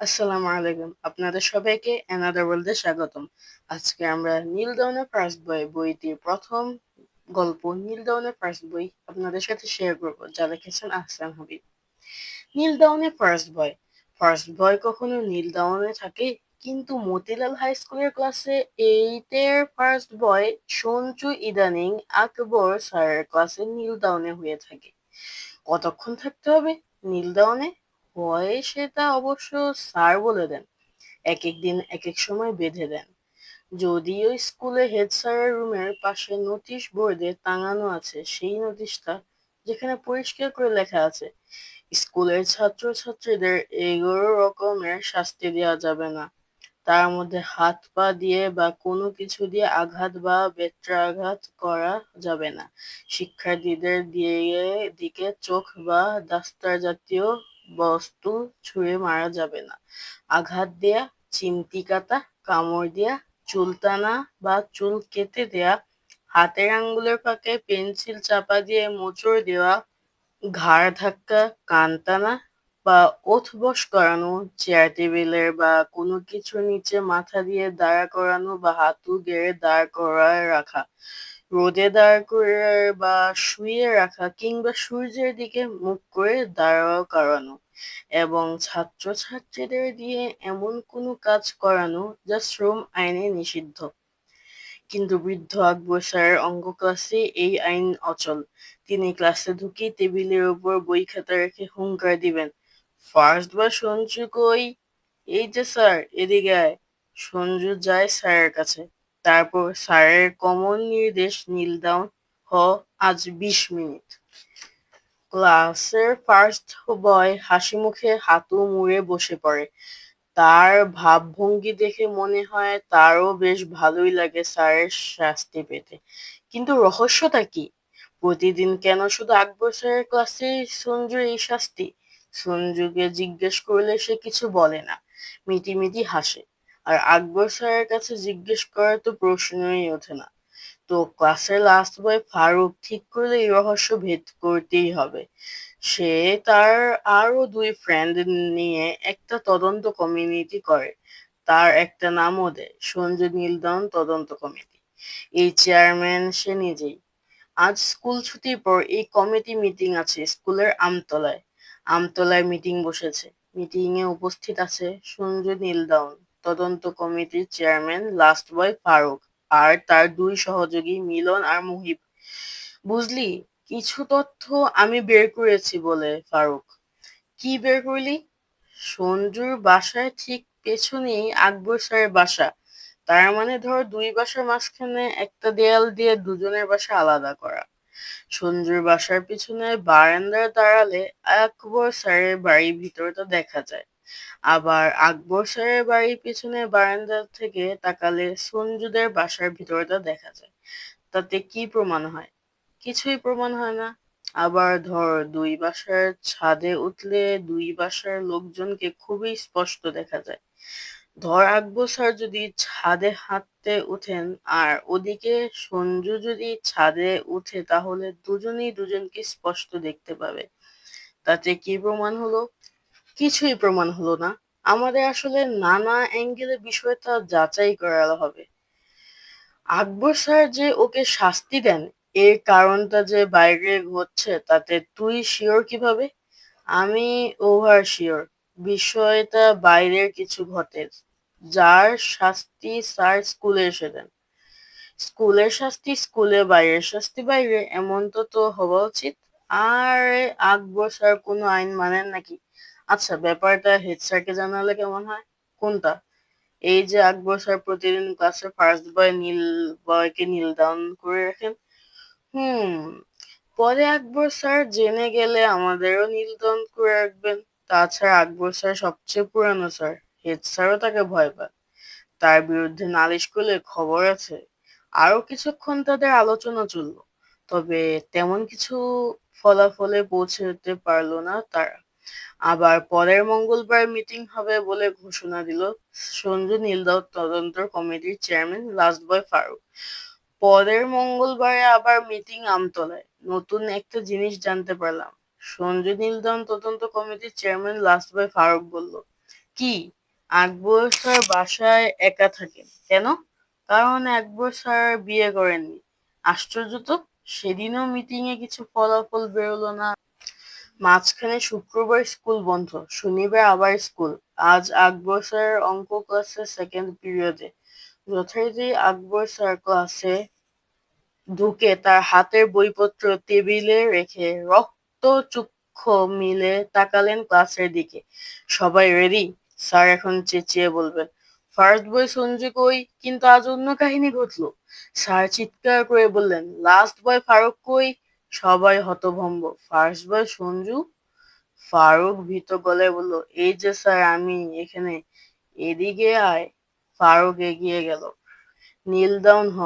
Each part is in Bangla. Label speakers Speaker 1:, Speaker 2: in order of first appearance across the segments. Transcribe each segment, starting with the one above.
Speaker 1: আসসালামু আলাইকুম। আপনাদের সবাইকে অ্যানাদার ওয়ার্ল্ডে স্বাগতম। আজকে আমরা নীল দাউনের ফার্স্ট বই বইটির প্রথম গল্প নীল দাউনের ফার্স্ট বই আপনাদের সাথে শেয়ার করব, যা লিখেছেন আহসান হাবিব। নীল দাউনের ফার্স্ট বয় ফার্স্ট বয় কখনো নীল দাউনে থাকে, কিন্তু মতিলাল হাই স্কুলের ক্লাসে এইটের ফার্স্ট বয় সঞ্চু ইদানিং আকবর স্যারের ক্লাসে নীল দাউনে হয়ে থাকে। কতক্ষণ থাকতে হবে নীল দাউনে হয় সেটা অবশ্য স্যার বলে দেন। এক এক দিন এক এক সময় বেঁধে দেন। যদিও স্কুলে হেড স্যারের রুমের পাশে নোটিশ বোর্ডে টাঙানো আছে, সেই নোটিশটা যেখানে পরিষ্কার করে লেখা আছে, স্কুলের ছাত্রছাত্রীদের এগারো রকমের শাস্তি দেওয়া যাবে না। তার মধ্যে হাত পা দিয়ে বা কোনো কিছু দিয়ে আঘাত বা বেত্রাঘাত করা যাবে না। শিক্ষার্থীদের দিয়ে দিকে চোখ বা দাস্তার জাতীয় বস্তু ছুঁড়ে মারা যাবে না। আঘাত দেয়া, চিমটি কাটা, কামড় দেয়া, চুল টানা বা চুল কেটে দেয়া, হাতের আঙ্গুলের ফাঁকে পেন্সিল চাপা দিয়ে মোচড় দেওয়া, ঘাড় ধাক্কা, কান টানা বা ওঠ বস করানো চেয়ার টেবিলের বা কোনো কিছুর নিচে মাথা দিয়ে দাঁড়া করানো বা হাতু গেড়ে দাঁড় করায় রাখা। রোদে দাঁড় করে বা শুয়ে রাখা কিংবা সূর্যের দিকে মুখ করে দাঁড়াও করানো এবং ছাত্রছাত্রীদের দিয়ে এমন কোনো কাজ করানো যা শ্রম আইনে নিষিদ্ধ। কিন্তু বৃদ্ধ আকবর স্যারের অঙ্ক ক্লাসে এই আইন অচল। তিনি ক্লাসে ঢুকে টেবিলের উপর বই খাতা রেখে হুঙ্কার দিবেন, ফার্স্ট বা সঞ্জু কই? এই যে স্যার, এদিকে আয়। সঞ্জু যায় স্যারের কাছে। তারপর স্যারের কমন নির্দেশ নীল ডাউন হ, আজ বিশ মিনিট। ক্লাসের ফার্স্ট বয় হাসি মুখে হাতু মুড়ে বসে পড়ে। তার ভাবভঙ্গি দেখে মনে হয় তারও বেশ ভালোই লাগে স্যারের শাস্তি পেতে। কিন্তু রহস্যটা কি? প্রতিদিন কেন শুধু আকবর স্যারের ক্লাসে সঞ্জুর এই শাস্তি? সঞ্জুকে জিজ্ঞেস করলে সে কিছু বলে না। মিটি হাসে। আর আকবর স্যারের কাছে জিজ্ঞেস করার তো প্রশ্নই ওঠে না। তো ক্লাসের লাস্ট বয় ফারুক ঠিক করলে এই রহস্য ভেদ করতেই হবে। সে তার আরও দুই ফ্রেন্ড নিয়ে একটা তদন্ত কমিউনিটি করে। তার একটা নামও দেয় সঞ্জু নীলদন তদন্ত কমিটি এই চেয়ারম্যান সে নিজেই। আজ স্কুল ছুটির পর এই কমিটি মিটিং আছে স্কুলের আমতলায়। আমতলায় মিটিং বসেছে। মিটিং এ উপস্থিত আছে সঞ্জু নীলদাউন তদন্ত কমিটির চেয়ারম্যান লাস্ট বয় ফারুক আর তার দুই সহযোগী মিলন আর মুহিব। বুঝলি, কিছু তথ্য আমি বের করেছি বলে ফারুক। কি বের করলি? সঞ্জুর বাসায় ঠিক পেছনেই আকবর স্যারের বাসা। তার মানে ধর দুই বাসার মাঝখানে একটা দেয়াল দিয়ে দুজনের বাসা আলাদা করা। সঞ্জুর বাসার পিছনে বারান্দায় দাঁড়ালে আকবর স্যারের বাড়ির ভিতরটা দেখা যায়। আবার আকবর স্যারের বাড়ির পিছনে বারান্দা থেকে তাকালে সঞ্জুদের বাসার ভিতরটা দেখা যায়। তাতে কি প্রমাণ হয়? কিছুই প্রমাণ হয় না। আবার ধর, দুই বাসার ছাদে উঠলে দুই বাসার লোকজনকে খুবই স্পষ্ট দেখা যায়। ধর, আকবর স্যার যদি ছাদে হাঁটতে উঠেন আর ওদিকে সঞ্জু যদি ছাদে উঠে তাহলে দুজনেই দুজনকে স্পষ্ট দেখতে পাবে। তাতে কি প্রমাণ হলো? কিছুই প্রমাণ হলো না। আমাদের আসলে নানা অ্যাঙ্গেলে বিষয়টা যাচাই করা হবে। আকবর স্যার যে ওকে শাস্তি দেন, এর কারণটা যে বাইরে ঘটছে, তাতে তুই শিওর কীভাবে? আমি ওভার শিওর বিষয়টা বাইরের কিছু ঘটে। যার শাস্তি স্যার স্কুলে এসে দেন। স্কুলের শাস্তি, স্কুলে বাইরের শাস্তি, বাইরে। এমন তো তো হওয়া উচিত। আর আকবর স্যার কোনো আইন মানেন নাকি? আচ্ছা ব্যাপারটা হেড স্যারকে জানালে কেমন হয়? কোনটা? এই যে আকবর স্যার প্রতিদিন ক্লাসে ফার্স্ট বয় নীল বয়কে নীল ডাউন করে রাখেন। হুম, পরে আকবর স্যার জেনে গেলে আমাদেরও নীল ডাউন করে রাখবেন। তাছাড়া আকবর স্যার সবচেয়ে পুরানো স্যার হেড স্যারও তাকে ভয় পায়। তার বিরুদ্ধে নালিশ করলে খবর আছে। আরও কিছুক্ষণ তাদের আলোচনা চলল। তবে তেমন কিছু ফলাফলে পৌঁছে পৌঁছতে পারল না তারা। আবার পরের মঙ্গলবার মিটিং হবে বলে ঘোষণা দিল সঞ্জু নীলদাও তদন্ত কমিটির চেয়ারম্যান লাস্ট বয় ফারুক। পরের মঙ্গলবারে আবার মিটিং আমতলায়। নতুন একটা জিনিস জানতে পারলাম। সঞ্জু নীলদান তদন্ত কমিটির চেয়ারম্যান লাস্ট বয় ফারুক বলল, কি? আকবর স্যার বাসায় একা থাকেন? কেন? কারণ আকবর স্যার বিয়ে করেননি। আশ্চর্য তো, সেদিনও মিটিং এ কিছু ফলাফল বেরোলো না। মাঝখানে শুক্রবার স্কুল বন্ধ, শনিবার আবার স্কুল। আজ আকবর স্যার অঙ্ক ক্লাসের সেকেন্ড পিরিয়ডে যথারীতি আকবর স্যার ক্লাসে ঢুকে তার হাতের বইপত্র টেবিলে রেখে রক্ত চক্ষু মিলে তাকালেন ক্লাসের দিকে। সবাই রেডি স্যার এখন চেঁচিয়ে বলবেন, ফার্স্ট বয় সঞ্জু কই? কিন্তু আজ অন্য কাহিনী ঘটলো। স্যার চিৎকার করে বললেন, লাস্ট বয় ফারুক কই? সবাই হতভম্ব। ফার্স্ট বয় সঞ্জু, ফারুক ভীত গলায় বলল, এই যে স্যার, আমি এখানে এদিকে আয়। ফারুক এগিয়ে গেল। নীল ডাউন হ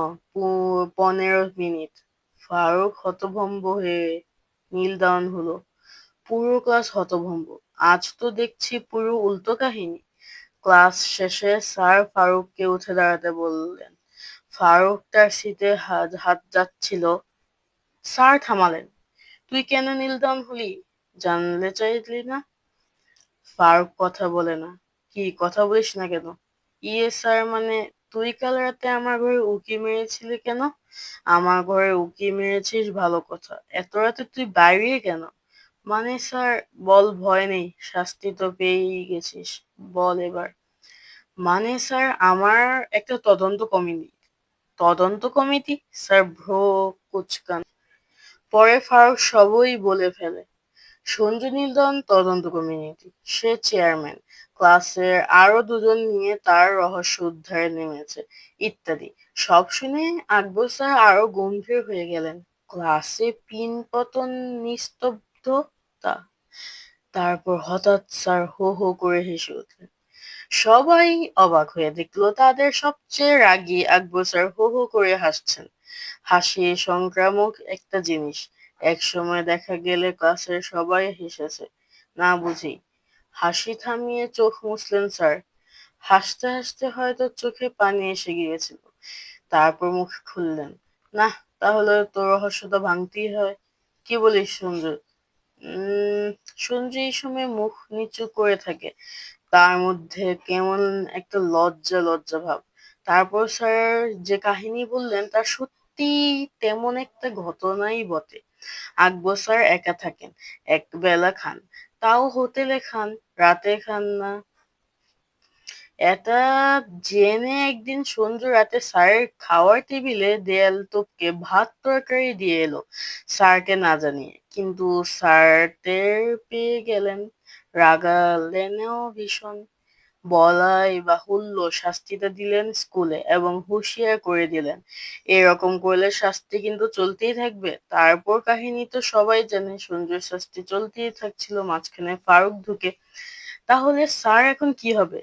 Speaker 1: পনেরো মিনিট। ফারুক হতভম্ব হয়ে নীল ডাউন হলো। পুরো ক্লাস হতভম্ব। আজ তো দেখছি পুরো উল্টো কাহিনী। ক্লাস শেষে স্যার ফারুককে উঠে দাঁড়াতে বললেন, ফারুক তার সিটে হাত যাচ্ছিল। স্যার থামালেন। তুই কেন নীল ডাউন হলি? জানলে চাইলি না? ফারুক কথা বলে না। কি, কথা বলিস না কেন? ইয়ে স্যার মানে তুই কাল রাতে আমার ঘরে উকি মেরেছিলি কেন? আমার ঘরে উকি মেরেছিস ভালো কথা। এত রাতে তুই বাইরে কেন? মানে স্যার, বল ভয় নেই, শাস্তি তো পেয়েই গেছিস, বল এবার। মানে স্যার, আমার একটা তদন্ত কমিটি। তদন্ত কমিটি? স্যার, ভ্রো কুচকান। পরে ফারুক সবই বলে ফেলে। সঞ্জু নীলদন তদন্ত কমিউনিটি সে চেয়ারম্যান ক্লাসের আরও দুজন নিয়ে তার রহস্য উদ্ধারে নেমেছে, ইত্যাদি। সব শুনে আকবর স্যার আরও গম্ভীর হয়ে গেলেন। ক্লাসে পিন পতন নিস্তব্ধতা। তারপর হঠাৎ স্যার হো হো করে হেসে উঠলেন। সবাই অবাক হয়ে দেখল তাদের সবচেয়ে রাগী আকবর স্যার হো হো করে হাসছেন। হাসি সংক্রামক একটা জিনিস। এক সময় দেখা গেলে ক্লাসের সবাই হেসেছে। না বুঝি। হাসি থামিয়ে চোখ মুছলেন স্যার। হাসতে হাসতে হয়তো চোখে পানি এসে গিয়েছিল। তারপর মুখ খুললেন। না, তাহলে তো রহস্যটা ভাঙতেই হয়। কি বলিস সঞ্জু? সঞ্জু এই সময় মুখ নিচু করে থাকে। তার মধ্যে কেমন একটা লজ্জা লজ্জা ভাব। তারপর স্যার যে কাহিনী বললেন, তা সত্যি তেমন একটা ঘটনাই বটে। আকবর স্যার একা থাকেন, এক বেলা খান, তাও হোটেলে খান, রাতে খান না। এটা জেনে একদিন সঞ্জু রাতে স্যারের খাওয়ার টেবিলে দেয়াল টপকে ভাত তরকারি দিয়ে এলো, স্যারকে না জানিয়ে। কিন্তু স্যার টের পেয়ে গেলেন, রাগালেনও ভীষণ। বলাই বাহুল্য শাস্তিটা দিলেন স্কুলে এবং হুঁশিয়ার করে দিলেন। এরকম করলে শাস্তি কিন্তু চলতেই থাকবে। তারপর কাহিনী তো সবাই জানে সুন্দর শাস্তি চলতেই থাকছিল মাঝখানে ফারুক ঢুকে তাহলে স্যার এখন কি হবে?